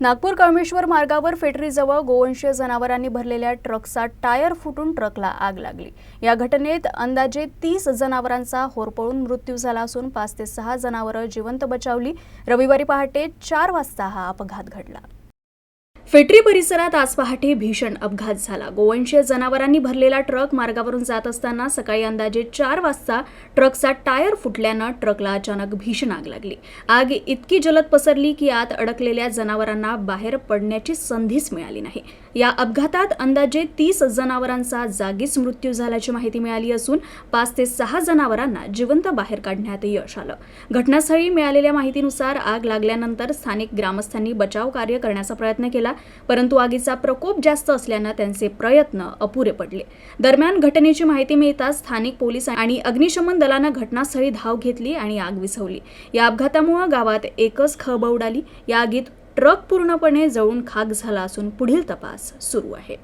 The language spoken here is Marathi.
नागपूर कळमेश्वर मार्गावर फेटरीजवळ गोवंशीय जनावरांनी भरलेल्या ट्रकचा टायर फुटून ट्रकला आग लागली. या घटनेत अंदाजे तीस जनावरांचा होरपळून मृत्यू झाला असून पाच ते सहा जनावरं जिवंत बचावली. रविवारी पहाटे चार वाजता हा अपघात घडला. फेटरी परिसरात आज पहाटे भीषण अपघात झाला. गोवंशीय जनावरांनी भरलेला ट्रक मार्गावरून जात असताना सकाळी अंदाजे चार वाजता ट्रकचा टायर फुटल्यानं ट्रकला अचानक भीषण आग लागली. आग इतकी जलद पसरली की आत अडकलेल्या जनावरांना बाहेर पडण्याची संधीच मिळाली नाही. या अपघातात अंदाजे तीस जनावरांचा जागीच मृत्यू झाल्याची माहिती मिळाली असून पाच ते सहा जनावरांना जिवंत बाहेर काढण्यात यश आलं. घटनास्थळी मिळालेल्या माहितीनुसार आग लागल्यानंतर स्थानिक ग्रामस्थांनी बचाव कार्य करण्याचा प्रयत्न केला. परंतु आगीचा प्रकोप जास्त असल्यानं त्यांचे प्रयत्न अपुरे पडले. दरम्यान घटनेची माहिती मिळताच स्थानिक पोलीस आणि अग्निशमन दलानं घटनास्थळी धाव घेतली आणि आग विसवली या अपघातामुळे गावात एकच खब उडाली. या आगीत ट्रक पूर्णपणे जळून खाक झाला असून पुढील तपास सुरू आहे.